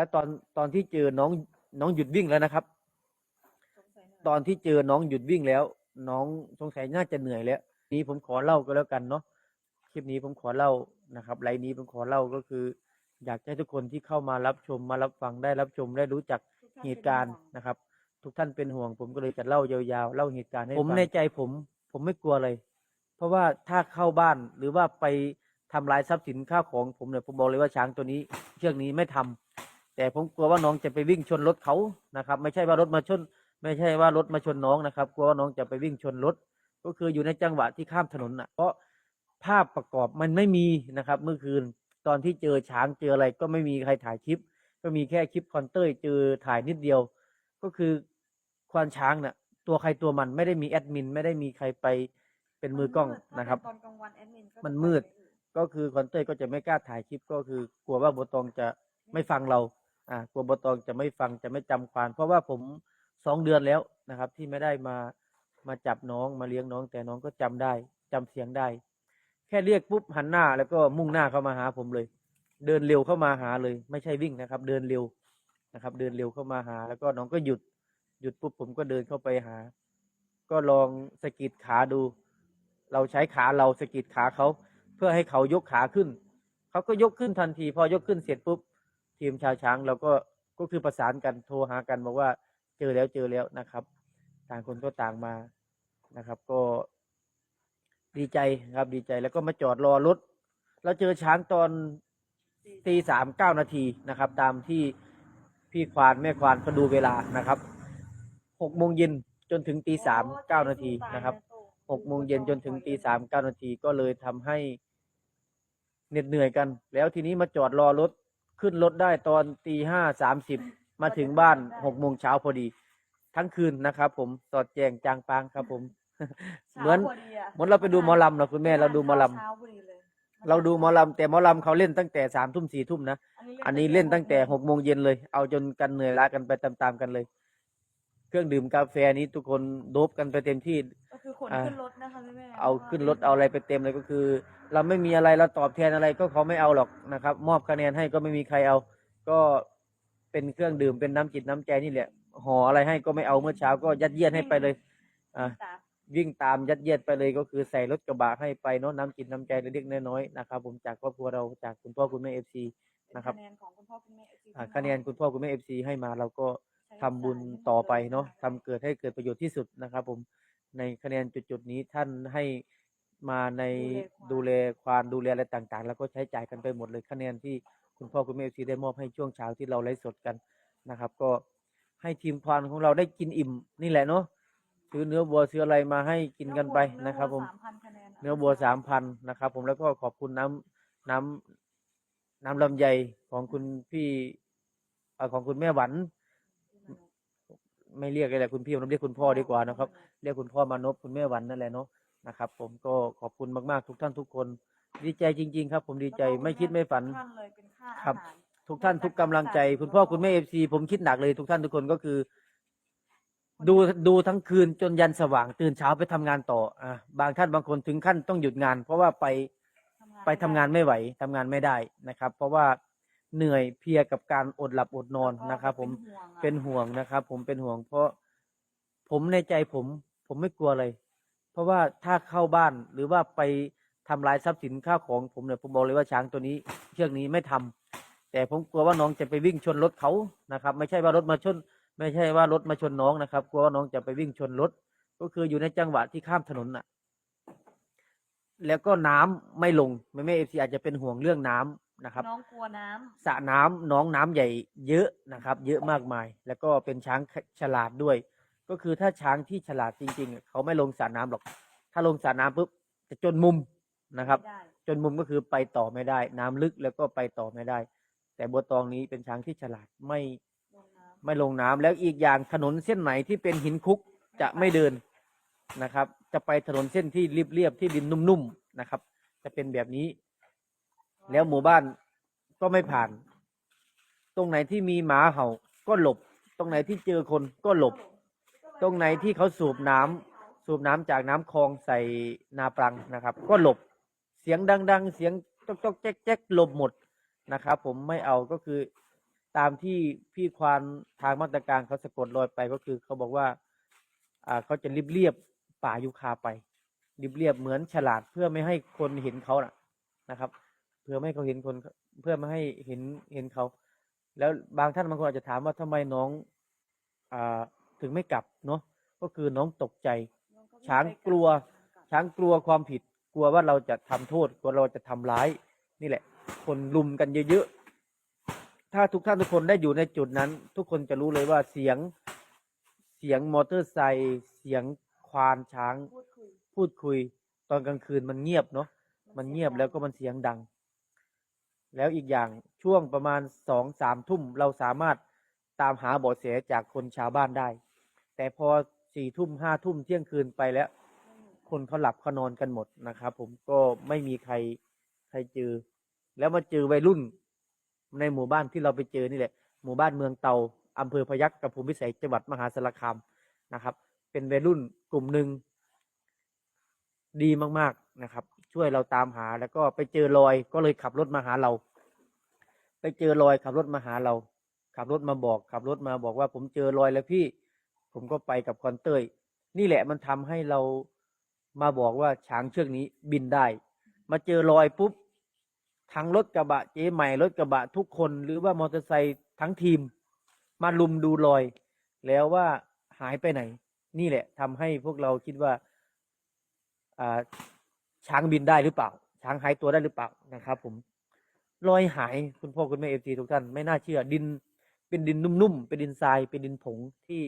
แล้วตอนตอนที่เจอน้องน้องหยุดวิ่งแล้วนะครับ ตอนที่เจอน้องหยุดวิ่งแล้ว น้องสงสัยน่าจะเหนื่อยแล้ว นี้ผมขอเล่าก็แล้วกันเนาะคลิปนี้ผมขอเล่านะครับไลน์นี้ผมขอเล่าก็คือ อยากให้ทุกคนที่เข้ามารับชมมารับฟังได้รับชมได้รู้จักเหตุการณ์นะครับ ทุกท่านเป็นห่วง ผมก็เลยจะเล่ายาวๆเล่าเหตุการณ์ให้ผมในใจผม ผมไม่กลัวเลยเพราะว่าถ้าเข้าบ้านหรือว่าไปทำลายทรัพย์สินข้าวของผมเนี่ยผมบอกเลยว่าช้างตัวนี้ เชือกนี้ไม่ทำ แต่ผมกลัวว่าน้องจะไปวิ่งชนรถเขานะครับ ไม่ใช่ว่ารถมาชน ไม่ใช่ว่ารถมาชนน้องนะครับ กลัวว่าน้องจะไปวิ่งชนรถ ก็คืออยู่ในจังหวะที่ข้ามถนนอะเพราะภาพประกอบมันไม่มีนะครับ เมื่อคืนตอนที่เจอช้างเจออะไรก็ไม่มีใครถ่ายคลิป ก็มีแค่คลิปคอนเตอร์เจอถ่ายนิดเดียว ก็คือควานช้างน่ะตัวใครตัวมันไม่ได้มีแอดมินไม่ได้มีใครไปเป็นมือกล้องนะครับ ตอนกลางวันแอดมินก็มันมืดก็คือคอนเต้ยก็จะไม่กล้าถ่ายคลิปก็คือกลัวว่าโบตองจะไม่ฟังเรา อ่ากลัวบตองจะไม่ฟังจะไม่จำความ เพราะว่าผมสองเดือนแล้วนะครับ ที่ไม่ได้มามาจับน้องมาเลี้ยงน้อง แต่น้องก็จำได้จำเสียงได้ แค่เรียกปุ๊บหันหน้า แล้วก็มุ่งหน้าเข้ามาหาผมเลย เดินเร็วเข้ามาหาเลย ไม่ใช่วิ่งนะครับ เดินเร็วนะครับ เดินเร็วเข้ามาหา แล้วก็น้องก็หยุดหยุดปุ๊บผมก็เดินเข้าไปหา ก็ลองสกิดขาดู เราใช้ขาเราสกิดขาเขาเพื่อให้เขายกขาขึ้น เขาก็ยกขึ้นทันที พอยกขึ้นเสร็จปุ๊บ ทีมชาวช้างเราก็ก็คือประสานกันโทรหากันบอกว่าเจอแล้วเจอแล้วนะครับ ต่างคนก็ต่างมานะครับ ก็ดีใจครับดีใจแล้วก็มาจอดรอรถเราเจอช้างตอนตีสามเก้านาทีนะครับ ตามที่พี่ควานแม่ควานเขาดูเวลานะครับหกโมงเย็นจนถึงตีสามเก้านาทีนะครับหกโมงเย็นจนถึงตีสามเก้านาทีก็เลยทำให้เหน็ดเหนื่อยกัน แล้วทีนี้มาจอดรอรถ ขึ้นรถได้ตอนตีห้าสามสิบมาถึงบ้านหกโมงเช้าพอดี ทั้งคืนนะครับ ผมสอดแจงจางปางครับ ผม เหมือนเหมือนเราไปดูหมอลำเหรอคุณแม่เราดูหมอลำเราดูหมอลำแต่หมอลำเขาเล่นตั้งแต่สามทุ่มสี่ทุ่มนะ อันนี้เล่นตั้งแต่หกโมงเย็นเลย เอาจนกันเหนื่อยล้ากันไปตามๆกันเลย เครื่องดื่มกาแฟนี้ทุกคนโดบกันไปเต็มที่ ก็คือขนอ่าขึ้นรถนะคะแม่แม่เอาขึ้นรถเอาอะไรไปเต็มเลยก็คือ เราไม่มีอะไรเราตอบแทนอะไรก็เขาไม่เอาหรอกนะครับ มอบคะแนนให้ก็ไม่มีใครเอา ก็เป็นเครื่องดื่มเป็นน้ำจิตน้ำใจนี่แหละห่ออะไรให้ก็ไม่เอาเมื่อเช้าก็ยัดเยียดให้ไปเลยอ่าตามวิ่งตามยัดเยียดไปเลยก็คือใส่รถกระบะให้ไปเนาะน้ำจิตน้ำใจเล็กๆน้อยๆนะครับผมจากครอบครัวเราจากคุณพ่อคุณแม่เอฟซี เป็นนะครับ คะแนนของคุณพ่อคุณแม่ FC อ่าคะแนนคุณพ่อคุณแม่เอฟซีให้มาเราก็ ทำบุญต่อไปเนาะทำเกิดให้เกิดประโยชน์ที่สุดนะครับ ผมในคะแนนจุดๆนี้ท่านให้มาในดูแลความดูแลอะไรต่างๆ แล้วก็ใช้จ่ายกันไปหมดเลยคะแนนที่คุณพ่อคุณแม่เอฟซีได้มอบให้ช่วงเช้าที่เราไลฟ์สดกันนะครับ ก็ให้ทีมควานของเราได้กินอิ่มนี่แหละเนาะซื้อเนื้อวัวซื้ออะไรมาให้กินกันไปนะครับ ผม3,000คะแนนเนื้อวัวสามพันนะครับ ผมแล้วก็ขอบคุณน้ำน้ำน้ำลำไยของคุณพี่เอ่อของคุณแม่หวัน ไม่เรียกอะไรคุณพี่ผมเรียกคุณพ่อดีกว่านะครับ เรียกคุณพ่อมานพคุณแม่หวันนั่นแหละเนาะนะครับ ผมก็ขอบคุณมากๆ ทุกท่านทุกคน ดีใจจริง ๆ ครับ ผมดีใจไม่คิดไม่ฝันทุกท่านเลยเป็นค่าครับอาหารทุกท่านทุกกำลังใจ คุณพ่อคุณแม่เอฟซีผมคิดหนักเลยทุกท่านทุกคนก็คือ ดูดูทั้งคืนจนยันสว่าง ตื่นเช้าไปทำงานต่ออะบางท่านบางคนถึงขั้นต้องหยุดงาน เพราะว่าไป ไปทำงานไม่ไหวทำงานไม่ได้นะครับ เพราะว่า เหนื่อยเพลียกับการอดหลับอดนอนนะครับ ผมเป็เป็นนห่วงอะห่วงนะครับ ผมเป็นห่วง เพราะผมในใจผม ผมไม่กลัวเลย เพราะว่าถ้าเข้าบ้านหรือว่าไปทำลายทรัพย์สินข้าวของผมเนี่ยผมบอกเลยว่าช้างตัวนี้ เชือกนี้ไม่ทำแต่ผมกลัวว่าน้องจะไปวิ่งชนรถเขานะครับ ไม่ใช่ว่ารถมาชน ไม่ใช่ว่ารถมาชนน้องนะครับ กลัวว่าน้องจะไปวิ่งชนรถ ก็คืออยู่ในจังหวะที่ข้ามถนนน่ะ แล้วก็น้ำไม่ลงแม่แม่เอฟซีอาจจะเป็นห่วงเรื่องน้ำ นะครับ น้องกลัวน้ำสระน้ำหน้องน้ำใหญ่เยอะนะครับ เยอะมากมาย แล้วก็เป็นช้างฉลาดด้วย ก็คือถ้าช้างที่ฉลาดจริงๆเขาไม่ลงสระน้ำหรอก ถ้าลงสระน้ำปุ๊บจะจนมุมนะครับ ไม่ได้ จนมุมก็คือไปต่อไม่ได้ น้ำลึกแล้วก็ไปต่อไม่ได้ แต่บัวตองนี้เป็นช้างที่ฉลาดไม่ลงน้ำไม่ลงน้ำแล้วอีกอย่างถนนเส้นไหนที่เป็นหินคุกจะไม่เดินนะครับ จะไปถนนเส้นที่เรียบๆที่ดินนุ่มๆนะครับ จะเป็นแบบนี้ แล้วหมู่บ้านก็ไม่ผ่าน ตรงไหนที่มีหมาเห่าก็หลบ ตรงไหนที่เจอคนก็หลบ ตรงไหนที่เขาสูบน้ำสูบน้ำจากน้ำคลองใส่นาปรังนะครับ ก็หลบเสียงดัง ๆ เสียงจอกจอกแจ๊กแจ๊กหลบหมดนะครับ ผมไม่เอาก็คือตามที่พี่ควานทางมาตรการเขาสะกดรอยไปก็คือเขาบอกว่าอ่าเขาจะรีบเรียบป่ายูคาไปรีบเรียบเหมือนฉลาดเพื่อไม่ให้คนเห็นเขาน่ะนะครับ เพื่อไม่ให้เขาเห็นคนเพื่อไม่ให้เห็นเห็นเขา แล้วบางท่านบางคนอาจจะถามว่าทำไมน้องอ่าถึงไม่กลับเนาะก็คือน้องตกใจน้องก็ไม่ช้างไปกลัว ช้างกลัวความผิด กลัวว่าเราจะทำโทษ กลัวเราจะทำร้าย นี่แหละ คนลุมกันเยอะๆ ถ้าทุกท่านทุกคนได้อยู่ในจุดนั้น ทุกคนจะรู้เลยว่าเสียงเสียงมอเตอร์ไซค์เสียงควานช้าง พูดคุยพูดคุยตอนกลางคืนมันเงียบเนาะมันเงียบแล้วก็มันเสียงดัง แล้วอีกอย่างช่วงประมาณสองสามทุ่มเราสามารถตามหาเบาะแสจากคนชาวบ้านได้ แต่พอสี่ทุ่มห้าทุ่มเที่ยงคืนไปแล้ว คนเขาหลับเขานอนกันหมดนะครับผมก็ไม่มีใครใครเจอ แล้วมาเจอวัยรุ่น ในหมู่บ้านที่เราไปเจอนี่แหละ หมู่บ้านเมืองเตาอำเภอพยัคฆ์กับภูมิพิสัยจังหวัดมหาสารคามนะครับ เป็นวัยรุ่นกลุ่มหนึ่งดีมากๆนะครับ ช่วยเราตามหา แล้วก็ไปเจอรอยก็เลยขับรถมาหาเรา ไปเจอรอยขับรถมาหาเรา ขับรถมาบอก ขับรถมาบอกว่าผมเจอรอยแล้วพี่ ผมก็ไปกับคอนเตยนี่แหละมันทำให้เรามาบอกว่าช้างเชือกนี้บินได้ มาเจอรอยปุ๊บทั้งรถกระบะเจ๊ใหม่รถกระบะทุกคนหรือว่ามอเตอร์ไซค์ทั้งทีม มาลุมดูรอย แล้วว่าหายไปไหน นี่แหละทำให้พวกเราคิดว่า อ่า ช้างบินได้หรือเปล่า ช้างหายตัวได้หรือเปล่านะครับ ผมรอยหายคุณพ่อคุณแม่เอฟซีทุกท่านไม่น่าเชื่อดินเป็นดินนุ่มๆเป็นดินทรายเป็นดินผงที่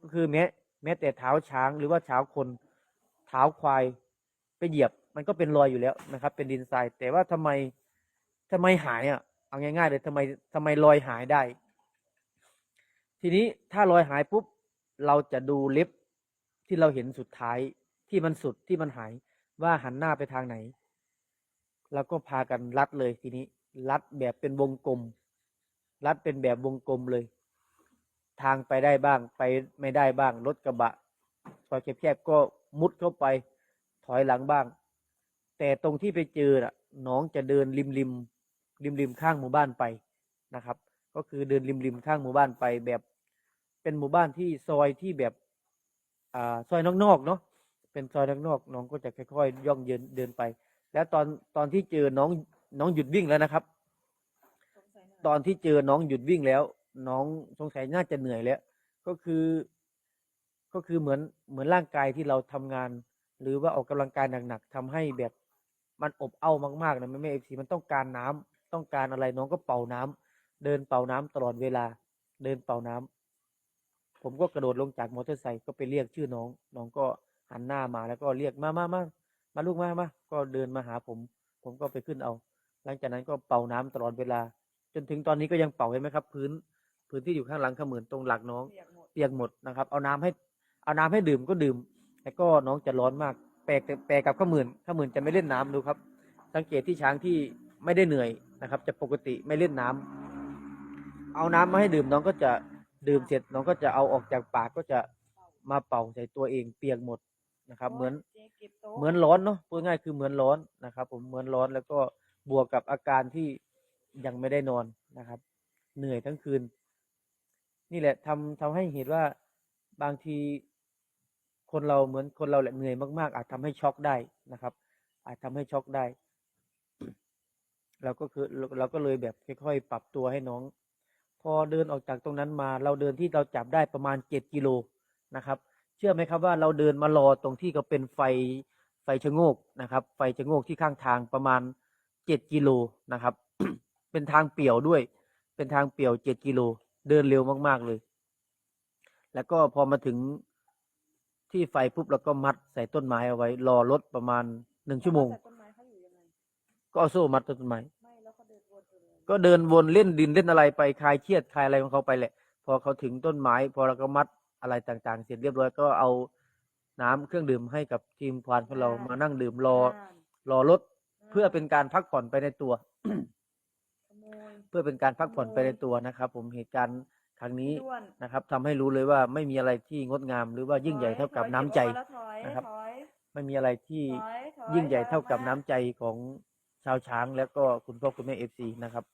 ก็คือแม้แม้แต่เท้าช้างหรือว่าเท้าคนเท้าควายไปเหยียบ มันก็เป็นรอยอยู่แล้วนะครับ เป็นดินทราย แต่ว่าทำไมทำไมหายอะเอาง่ายๆเลยทำไมทำไมรอยหายได้ ทีนี้ถ้ารอยหายปุ๊บเราจะดูเล็บที่เราเห็นสุดท้ายที่มันสุดที่มันหาย ว่าหันหน้าไปทางไหน แล้วก็พากันรัดเลยทีนี้ รัดแบบเป็นวงกลม รัดเป็นแบบวงกลมเลย ทางไปได้บ้างไปไม่ได้บ้างรถกระบะซอยแคบๆก็มุดเข้าไป ถอยหลังบ้าง แต่ตรงที่ไปเจอน่ะน้องจะเดินริมริมริมริมข้างหมู่บ้านไปนะครับ ก็คือเดินริมริมข้างหมู่บ้านไปแบบ เป็นหมู่บ้านที่ซอยที่แบบอ่าซอยนอกๆเนาะ เป็นซอยนอกๆน้องก็จะค่อยๆย่องเดินเดินไป แล้วตอนตอนที่เจอน้องน้องหยุดวิ่งแล้วนะครับ ตอนที่เจอน้องหยุดวิ่งแล้ว น้องสงสัยน่าจะเหนื่อยแล้ว ก็คือ ก็คือเหมือนเหมือนร่างกายที่เราทำงาน หรือว่าออกกำลังกายหนักๆทำให้แบบมันอบเอ้ามากๆนะแม่แม่เอฟซีมันต้องการน้ำต้องการอะไรน้องก็เป่าน้ำเดินเป่าน้ำตลอดเวลา เดินเป่าน้ำผมก็กระโดดลงจากมอเตอร์ไซค์ก็ไปเรียกชื่อน้อง น้องก็ หันหน้ามาแล้วก็เรียกมามามามาลูกมามาก็เดินมาหาผม ผมก็ไปขึ้นเอา หลังจากนั้นก็เป่าน้ำตลอดเวลา จนถึงตอนนี้ก็ยังเป่าเห็นไหมครับ พื้นพื้นที่อยู่ข้างหลังเขมือนตรงหลักน้องเปียกหมดเปียกหมดนะครับ เอาน้ำให้เอาน้ำให้ดื่มก็ดื่มแต่ก็น้องจะร้อนมาก แปลกแต่แปลกกับข้าหมื่นข้าหมื่นจะไม่เล่นน้ำดูครับ สังเกตที่ช้างที่ไม่ได้เหนื่อยนะครับ จะปกติไม่เล่นน้ำเอาน้ำมาให้ดื่มน้องก็จะดื่มเสร็จน้องก็จะเอาออกจากปากก็จะมาเป่าใส่ตัวเองเปียกหมด นะครับ เหมือนเจ๊เก็บโต๊ะเหมือนร้อนเนาะพูดง่ายคือเหมือนร้อนนะครับ ผมเหมือนร้อนแล้วก็บวกกับอาการที่ยังไม่ได้นอนนะครับ เหนื่อยทั้งคืน นี่แหละทำทำให้เห็นว่าบางทีคนเราเหมือนคนเราแหละเหนื่อยมากๆ อาจทำให้ช็อกได้นะครับ อาจทำให้ช็อกได้ เราก็คือเราเราก็เลยแบบค่อยๆ ปรับตัวให้น้อง พอเดินออกจากตรงนั้นมา เราเดินที่เราจับได้ประมาณเจ็ดกิโลนะครับ เชื่อไหมครับว่าเราเดินมารอตรงที่ก็เป็นไฟไฟชะโงกนะครับ ไฟชะโงกที่ข้างทางประมาณเจ็ดกิโลนะครับ เป็นทางเปี่ยวด้วย เป็นทางเปี่ยวเจ็ดกิโลเดินเร็วมากๆเลย แล้วก็พอมาถึงที่ไฟปุ๊บเราก็มัดใส่ต้นไม้เอาไว้ รอรถประมาณหนึ่งชั่วโมงแต่ต้นไม้เขาอยู่ยังไงก็เอาโซ่มัดต้นไม้ไม่แล้วเขาเดินวนไปเลยก็เดินวนเล่นดินเล่นอะไรไปคลายเครียดคลายอะไรของเขาไปแหละ พอเขาถึงต้นไม้ พอเราก็มัด อะไรต่างๆ เสร็จเรียบร้อยก็เอาน้ำเครื่องดื่มให้กับทีมพรานของเรามานั่งดื่มรออ่านรอรถเพื่อเป็นการพักผ่อนไปในตัวขโมยเพื่อเป็นการพักผ่อนไปในตัวนะครับ ผมเหตุการณ์ครั้งนี้ด้วนนะครับทำให้รู้เลยว่าไม่มีอะไรที่งดงาม หรือว่ายิ่งใหญ่เท่ากับน้ำใจถอยถอยนะครับถอยไม่มีอะไรที่ถอยถอยิ่งใหญ่เท่ากับถอยอน้ำอกมใจของชาวช้าง แล้วก็คุณพ่อคุณแม่เอฟซีนะครับ